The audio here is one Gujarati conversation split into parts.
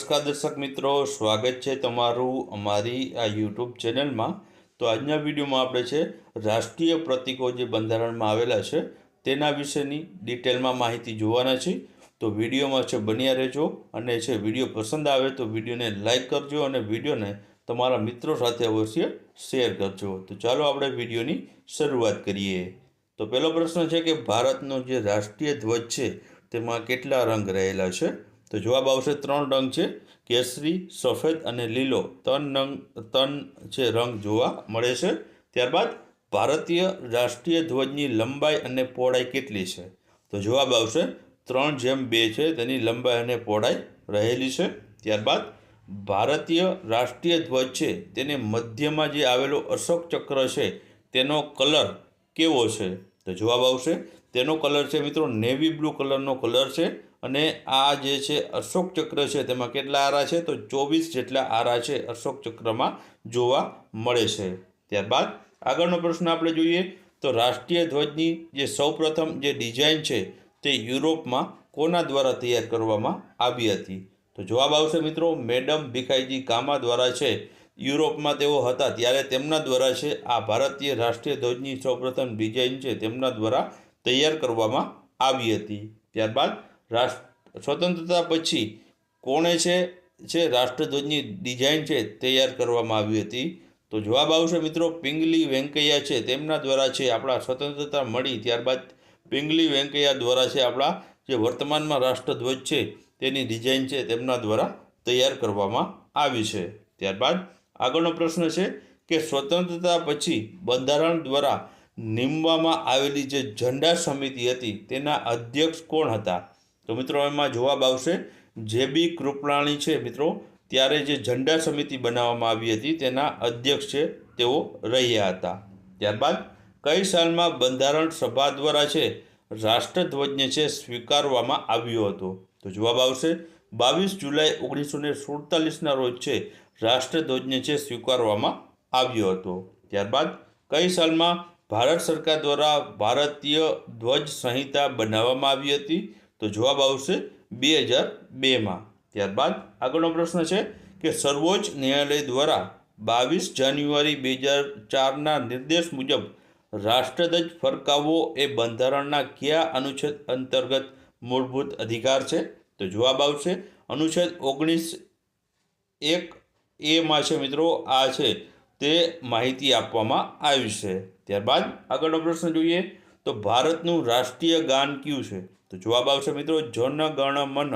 નમસ્કાર દર્શક મિત્રો, સ્વાગત છે તમારું અમારી આ યુટ્યુબ ચેનલમાં. તો આજના વિડીયોમાં આપણે છે રાષ્ટ્રીય પ્રતીકો જે બંધારણમાં આવેલા છે તેના વિશેની ડિટેલમાં માહિતી જોવાના છે. તો વિડીયોમાં છે બન્યા રહેજો અને છે વીડિયો પસંદ આવે તો વિડીયોને લાઇક કરજો અને વિડીયોને તમારા મિત્રો સાથે અવશ્ય શેર કરજો. તો ચાલો આપણે વિડીયોની શરૂઆત કરીએ. તો પહેલો પ્રશ્ન છે કે ભારતનો જે રાષ્ટ્રીય ધ્વજ છે તેમાં કેટલા રંગ રહેલા છે? તો જવાબ આવશે ત્રણ રંગ છે. કેસરી, સફેદ અને લીલો. ત્રણ રંગ ત્રણ છે રંગ જોવા મળે છે. ત્યારબાદ ભારતીય રાષ્ટ્રીય ધ્વજની લંબાઈ અને પહોળાઈ કેટલી છે? તો જવાબ આવશે ત્રણ જેમ બે છે, તેની લંબાઈ અને પહોળાઈ રહેલી છે. ત્યારબાદ ભારતીય રાષ્ટ્રીય ધ્વજ છે, તેને મધ્યમાં જે આવેલો અશોક ચક્ર છે, તેનો કલર કેવો છે? તો જવાબ આવશે, તેનો કલર છે મિત્રો નેવી બ્લુ કલરનો કલર છે. અને આ જે છે અશોક ચક્ર છે, તેમાં કેટલા આરા છે? તો ચોવીસ જેટલા આરા છે અશોક ચક્રમાં જોવા મળે છે. ત્યારબાદ આગળનો પ્રશ્ન આપણે જોઈએ તો રાષ્ટ્રીય ધ્વજની જે સૌપ્રથમ જે ડિઝાઇન છે, તે યુરોપમાં કોના દ્વારા તૈયાર કરવામાં આવી હતી? તો જવાબ આવશે મિત્રો મેડમ ભીખાઈજી કામા દ્વારા છે. યુરોપમાં તેઓ હતા ત્યારે તેમના દ્વારા છે. આ ભારતીય રાષ્ટ્રીય ધ્વજની સૌપ્રથમ ડિઝાઇન છે, તેમના દ્વારા તૈયાર કરવામાં આવી હતી. ત્યારબાદ રાષ્ટ્ર, સ્વતંત્રતા પછી કોણે છે, જે રાષ્ટ્રધ્વજની ડિઝાઇન છે તૈયાર કરવામાં આવી હતી? તો જવાબ આવશે મિત્રો, પિંગલી વેંકૈયા છે. તેમના દ્વારા છે આપણા સ્વતંત્રતા મળી. ત્યારબાદ પિંગલી વેંકૈયા દ્વારા છે આપણા જે વર્તમાનમાં રાષ્ટ્રધ્વજ છે તેની ડિઝાઇન છે તેમના દ્વારા તૈયાર કરવામાં આવી છે. ત્યારબાદ આગળનો પ્રશ્ન છે કે સ્વતંત્રતા પછી બંધારણ દ્વારા નીમવામાં આવેલી જે ઝંડા સમિતિ હતી તેના અધ્યક્ષ કોણ હતા? તો મિત્રો એમાં જવાબ આવશે, જે બી કૃપલાણી છે મિત્રો, ત્યારે જે ઝંડા સમિતિ બનાવવામાં આવી હતી, તેના અધ્યક્ષ છે, તેઓ રહ્યા હતા. ત્યારબાદ કઈ સાલમાં બંધારણ સભા દ્વારા છે, રાષ્ટ્રધ્વજને છે, સ્વીકારવામાં આવ્યો હતો? તો જવાબ આવશે, બાવીસ જુલાઈ ઓગણીસો ને સુડતાલીસના રોજ છે, રાષ્ટ્રધ્વજને છે, સ્વીકારવામાં આવ્યો હતો. ત્યારબાદ કઈ સાલમાં ભારત સરકાર દ્વારા ભારતીય ધ્વજ સંહિતા બનાવવામાં આવી હતી? તો જવાબ આવશે બે હજાર બેમાં ત્યારબાદ આગળનો પ્રશ્ન છે કે સર્વોચ્ચ ન્યાયાલય દ્વારા બાવીસ જાન્યુઆરી બે હજાર ચારના નિર્દેશ મુજબ રાષ્ટ્રધ્વજ ફરકાવવો એ બંધારણના કયા અનુચ્છેદ અંતર્ગત મૂળભૂત અધિકાર છે? તો જવાબ આવશે અનુચ્છેદ ઓગણીસ એક એમાં છે મિત્રો, આ છે તે માહિતી આપવામાં આવી છે. ત્યારબાદ આગળનો પ્રશ્ન જોઈએ તો ભારતનું રાષ્ટ્રીય ગાન કયું છે? તો જવાબ આવશે મિત્રો જન ગણ મન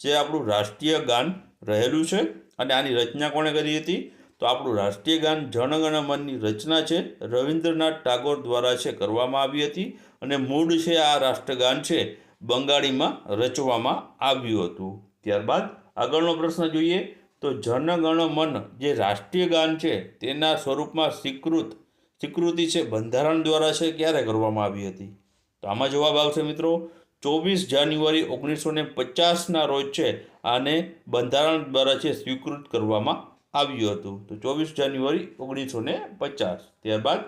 જે આપણું રાષ્ટ્રીય ગાન રહેલું છે અને આની રચના કોણે કરી હતી? તો આપણું રાષ્ટ્રીય ગાન જનગણ મનની રચના છે, રવિન્દ્રનાથ ટાગોર દ્વારા છે કરવામાં આવી હતી અને મૂળ છે આ રાષ્ટ્રગાન છે, બંગાળીમાં રચવામાં આવ્યું હતું. ત્યારબાદ આગળનો પ્રશ્ન જોઈએ, તો જનગણ મન જે રાષ્ટ્રીય ગાન છે, તેના સ્વરૂપમાં સ્વીકૃત સ્વીકૃતિ છે, બંધારણ દ્વારા છે, ક્યારે કરવામાં આવી હતી? તો આમાં જવાબ આવશે મિત્રો, ચોવીસ જાન્યુઆરી ઓગણીસો ને પચાસના રોજ છે, આને બંધારણ દ્વારા છે, સ્વીકૃત કરવામાં આવ્યું હતું. તો ચોવીસ જાન્યુઆરી ઓગણીસો ને પચાસ, ત્યારબાદ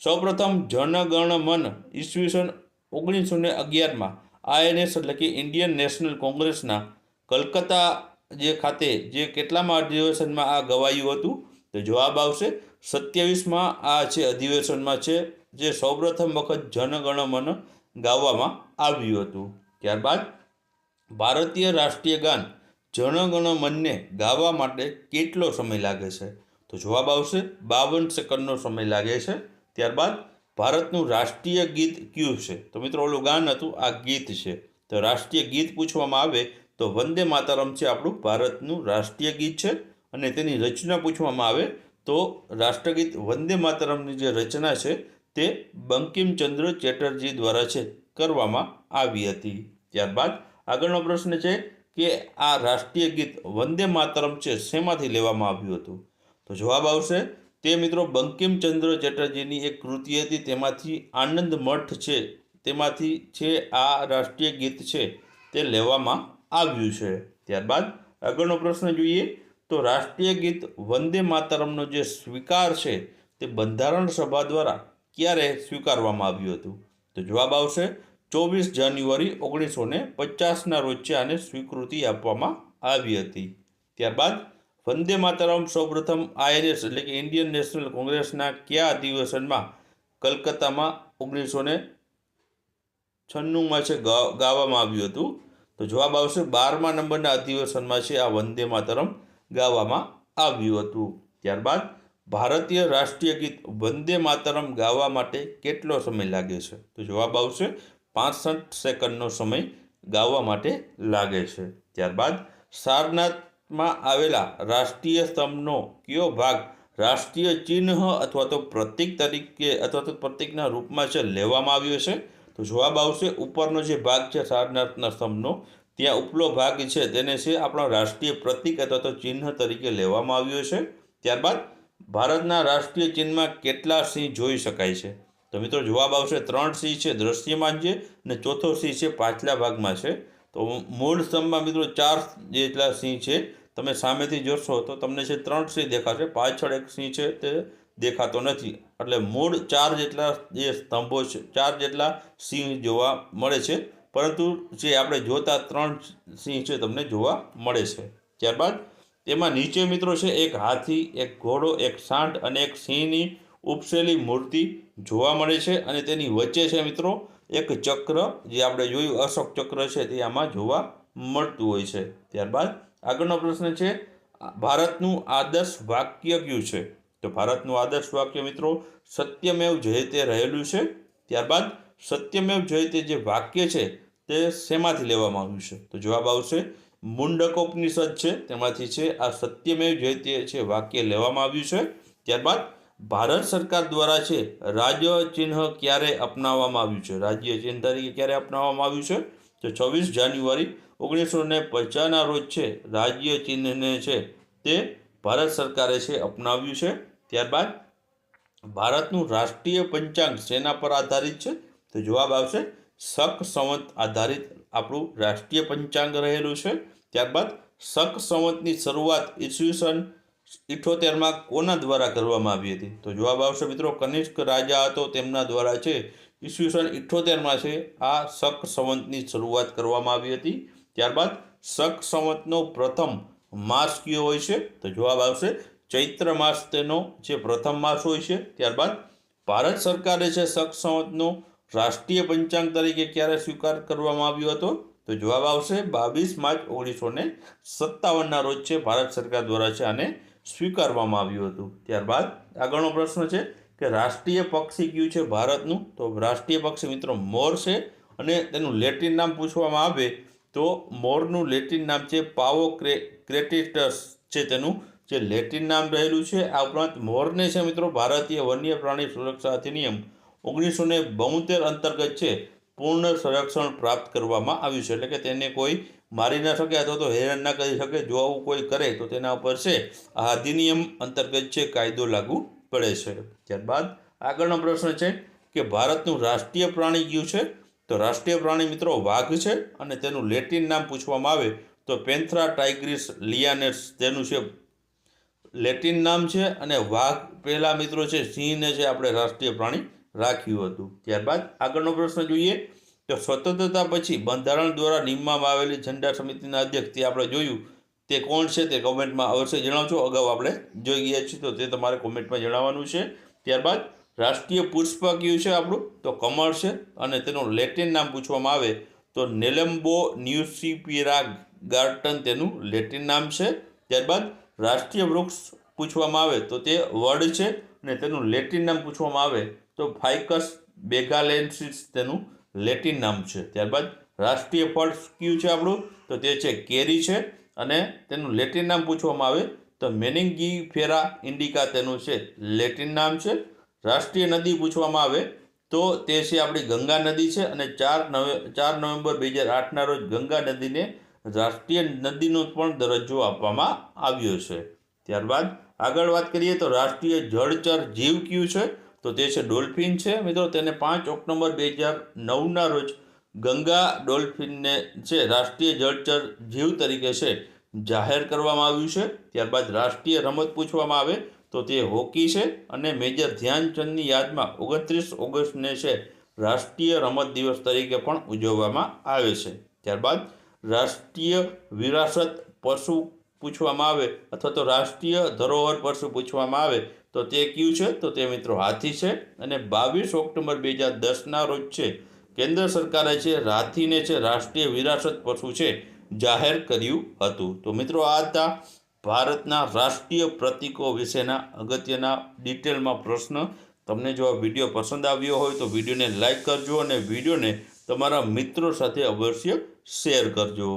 સૌપ્રથમ જનગણ મન ઈસવીસન ઓગણીસો ને અગિયારમાં આઈએનએસ એટલે કે ઇન્ડિયન નેશનલ કોંગ્રેસના કલકત્તા જે ખાતે જે કેટલામાં અધિવેશનમાં આ ગવાયું હતું? તો જવાબ આવશે સત્યાવીસમાં આ છે અધિવેશનમાં છે, જે સૌપ્રથમ વખત જનગણમન ગાવામાં આવ્યું હતું. ત્યારબાદ ભારતીય રાષ્ટ્રીય ગાન જનગણ મનને ગાવા માટે કેટલો સમય લાગે છે? તો જવાબ આવશે બાવન સેકન્ડનો સમય લાગે છે. ત્યારબાદ ભારતનું રાષ્ટ્રીય ગીત કયું છે? તો મિત્રો, ઓલું ગાન હતું, આ ગીત છે. તો રાષ્ટ્રીય ગીત પૂછવામાં આવે તો વંદે માતરમ છે આપણું ભારતનું રાષ્ટ્રીય ગીત છે. અને તેની રચના પૂછવામાં આવે તો રાષ્ટ્રગીત વંદે માતરમની જે રચના છે તે બંકિમચંદ્ર ચેટર્જી દ્વારા છે, કરવામાં આવી હતી. ત્યારબાદ આગળનો પ્રશ્ન છે કે આ રાષ્ટ્રીય ગીત વંદે માતરમ છે શેમાંથી લેવામાં આવ્યું હતું? તો જવાબ આવશે, તે મિત્રો બંકિમચંદ્ર ચેટર્જીની એક કૃતિ હતી, તેમાંથી આનંદ મઠ છે, તેમાંથી છે આ રાષ્ટ્રીય ગીત છે તે લેવામાં આવ્યું છે. ત્યારબાદ આગળનો પ્રશ્ન જોઈએ તો રાષ્ટ્રીય ગીત વંદે માતરમનો જે સ્વીકાર છે તે બંધારણ સભા દ્વારા ક્યારે સ્વીકારવામાં આવ્યું હતું? તો જવાબ આવશે, ચોવીસ જાન્યુઆરી ઓગણીસો ને પચાસના રોજ આને સ્વીકૃતિ આપવામાં આવી હતી. ત્યારબાદ વંદે માતરમ સૌપ્રથમ આઈએનએસ એટલે કે ઇન્ડિયન નેશનલ કોંગ્રેસના કયા અધિવેશનમાં કલકત્તામાં ઓગણીસો ને છન્નુંમાં છે ગાવામાં આવ્યું હતું? તો જવાબ આવશે, બારમા નંબરના અધિવેશનમાં છે આ વંદે માતરમ. ગાવામાં આવ્યું હતું. ત્યારબાદ ભારતીય રાષ્ટ્રીય ગીત વંદે માતરમ ગાવા માટે કેટલો સમય લાગે છે? તો જવાબ આવશે, પાસઠ સેકન્ડનો સમય ગાવા માટે લાગે છે. ત્યારબાદ સારનાથમાં આવેલા રાષ્ટ્રીય સ્તંભનો કયો ભાગ રાષ્ટ્રીય ચિહ્ન અથવા તો પ્રતીક તરીકે અથવા તો પ્રતીકના રૂપમાં છે, લેવામાં આવ્યો છે? તો જવાબ આવશે, ઉપરનો જે ભાગ છે સારનાથના સ્તંભનો ત્યાં ઉપલો ભાગ છે, તેને છે આપણો રાષ્ટ્રીય પ્રતીક અથવા તો ચિહ્ન તરીકે લેવામાં આવ્યો છે. ત્યારબાદ ભારતના રાષ્ટ્રીય ચિહ્નમાં કેટલા સિંહ જોઈ શકાય છે? તો મિત્રો જવાબ આવશે ત્રણ સિંહ છે દ્રશ્યમાન છે અને ચોથો સિંહ છે પાછલા ભાગમાં છે. તો મૂળ સ્તંભમાં મિત્રો ચાર જેટલા સિંહ છે. તમે સામેથી જોશો તો તમને છે ત્રણ સિંહ દેખાશે. પાછળ એક સિંહ છે તે દેખાતો નથી. એટલે મૂળ ચાર જેટલા જે સ્તંભો છે, ચાર જેટલા સિંહ જોવા મળે છે. પરંતુ જે આપણે જોતા ત્રણ સિંહ છે તમને જોવા મળે છે. ત્યારબાદ તેમાં નીચે મિત્રો છે, એક હાથી, એક ઘોડો, એક સાંઢ અને એક સિંહની ઉપસેલી મૂર્તિ જોવા મળે છે અને તેની વચ્ચે છે મિત્રો એક ચક્ર જે આપણે જોયું, અશોક ચક્ર છે તે આમાં જોવા મળતું હોય છે. ત્યારબાદ આગળનો પ્રશ્ન છે, ભારતનું આદર્શ વાક્ય કયું છે? તો ભારતનું આદર્શ વાક્ય મિત્રો, સત્યમેવ જયતે રહેલું છે. ત્યારબાદ સત્યમેવ જયતે જે વાક્ય છે તે શેમાંથી લેવામાં આવ્યું છે? તો જવાબ આવશે, મુંડકોપનિષદ છે. તેમાંથી છે, આ સત્યમેવ જયતે છે, વાક્ય લેવામાં આવ્યું છે. ત્યારબાદ ભારત સરકાર દ્વારા છે, રાજ્ય ચિહ્ન ક્યારે અપનાવવામાં આવ્યું છે? રાજ્ય ચિહ્ન તરીકે ક્યારે અપનાવવામાં આવ્યું છે? તો છવ્વીસ જાન્યુઆરી ઓગણીસો ને પચાસના રોજ છે, રાજ્ય ચિહ્નને છે, તે ભારત સરકારે છે, અપનાવ્યું છે. ત્યારબાદ ભારતનું રાષ્ટ્રીય પંચાંગ સેના પર આધારિત છે? તો જવાબ આવશે શક સંવત આધારિત આપણું રાષ્ટ્રીય પંચાંગ રહેલું છે. ત્યારબાદ શક સંવતની શરૂઆત ઈસવીસન ઇઠોતેરમાં કોના દ્વારા કરવામાં આવી હતી? તો જવાબ આવશે મિત્રો, કનિષ્ક રાજા હતો તેમના દ્વારા છે. ઈસવીસન ઇઠોતેરમાં છે, આ શક સંવતની શરૂઆત કરવામાં આવી હતી. ત્યારબાદ શક સંવતનો પ્રથમ માસ કયો હોય છે? તો જવાબ આવશે, ચૈત્ર માસ તેનો જે પ્રથમ માસ હોય છે. ત્યારબાદ ભારત સરકારે છે શક સંવતનો રાષ્ટ્રીય પંચાંગ તરીકે ક્યારે સ્વીકાર કરવામાં આવ્યો હતો? તો જવાબ આવશે બાવીસ માર્ચ ઓગણીસો ને સત્તાવનના રોજ છે, ભારત સરકાર દ્વારા છે આને સ્વીકારવામાં આવ્યું હતું. ત્યારબાદ આગળનો પ્રશ્ન છે કે રાષ્ટ્રીય પક્ષી કયું છે ભારતનું? તો રાષ્ટ્રીય પક્ષી મિત્રો મોર છે અને તેનું લેટિન નામ પૂછવામાં આવે તો મોરનું લેટિન નામ છે પાવો ક્રે, ક્રેટિટસ છે તેનું જે લેટિન નામ રહેલું છે. આ ઉપરાંત મોરને છે મિત્રો ભારતીય વન્ય પ્રાણી સુરક્ષા અધિનિયમ ઓગણીસો ને બોતેર અંતર્ગત છે, પૂર્ણ સંરક્ષણ પ્રાપ્ત કરવામાં આવ્યું છે. એટલે કે તેને કોઈ મારી ના શકે અથવા તો હેરાન ના કરી શકે, જો આવું કોઈ કરે તો તેના ઉપર છે, આ અધિનિયમ અંતર્ગત છે, કાયદો લાગુ પડે છે. ત્યારબાદ આગળનો પ્રશ્ન છે કે ભારતનું રાષ્ટ્રીય પ્રાણી કયું છે? તો રાષ્ટ્રીય પ્રાણી મિત્રો વાઘ છે અને તેનું લેટિન નામ પૂછવામાં આવે તો પેન્થ્રા ટાઇગ્રીસ લિયાનેસ તેનું છે, લેટિન નામ છે અને વાઘ પહેલા મિત્રો છે, સિંહને છે આપણે રાષ્ટ્રીય પ્રાણી રાખ્યું હતું. ત્યારબાદ આગળનો પ્રશ્ન જોઈએ તો સ્વતંત્રતા પછી બંધારણ દ્વારા નિમવામાં આવેલી ઝંડા સમિતિના અધ્યક્ષ તે આપણે જોયું તે કોણ છે તે કોમેન્ટમાં અવશ્ય જણાવજો. અગાઉ આપણે જોઈ ગયા છીએ તો તે તમારે કોમેન્ટમાં જણાવવાનું છે. ત્યારબાદ રાષ્ટ્રીય પુષ્પ કયું છે આપણું, તો કમળ છે અને તેનું લેટિન નામ પૂછવામાં આવે તો નેલેમ્બો ન્યુસીપીરા ગાર્ટન તેનું લેટિન નામ છે. ત્યારબાદ રાષ્ટ્રીય વૃક્ષ પૂછવામાં આવે તો તે વડ છે અને તેનું લેટિન નામ પૂછવામાં આવે તો ફાઇકસ બેગાલેન્સિસ તેનું લેટિન નામ છે. ત્યારબાદ રાષ્ટ્રીય ફળ કયું છે આપણું? તો તે છે કેરી છે અને તેનું લેટિન નામ પૂછવામાં આવે તો મેનિંગી ફેરા ઇન્ડિકા તેનું છે લેટિન નામ છે. રાષ્ટ્રીય નદી પૂછવામાં આવે તો તે છે આપણી ગંગા નદી છે અને ચાર નવે, ચાર નવેમ્બર બે હજાર આઠના રોજ ગંગા નદીને રાષ્ટ્રીય નદીનો પણ દરજ્જો આપવામાં આવ્યો છે. ત્યારબાદ આગળ વાત કરીએ તો રાષ્ટ્રીય જળચર જીવ કયું છે? તો તે છે ડોલ્ફિન છે. મિત્રો, તેને પાંચ ઓક્ટોબર બે હજાર નવના રોજ ગંગા ડોલ્ફિનને છે રાષ્ટ્રીય જળચર જીવ તરીકે છે જાહેર કરવામાં આવ્યું છે. ત્યારબાદ રાષ્ટ્રીય રમત પૂછવામાં આવે તો તે હોકી છે અને મેજર ધ્યાનચંદની યાદમાં ઓગણત્રીસ ઓગસ્ટને છે રાષ્ટ્રીય રમત દિવસ તરીકે પણ ઉજવવામાં આવે છે. ત્યારબાદ રાષ્ટ્રીય વિરાસત પશુ પૂછવામાં આવે અથવા તો રાષ્ટ્રીય ધરોહર પર શું પૂછવામાં આવે તો તે કયું છે? તો તે મિત્રો હાથી છે અને બાવીસ ઓક્ટોબર બે હજાર દસના રોજ છે. કેન્દ્ર સરકારે છે હાથીને છે રાષ્ટ્રીય વિરાસત પશુ છે જાહેર કર્યું હતું. તો મિત્રો આ હતા ભારતના રાષ્ટ્રીય પ્રતીકો વિશેના અગત્યના ડિટેલમાં પ્રશ્ન. તમને જો આ વીડિયો પસંદ આવ્યો હોય તો વિડીયોને લાઇક કરજો અને વિડીયોને તમારા મિત્રો સાથે અવશ્ય શેર કરજો.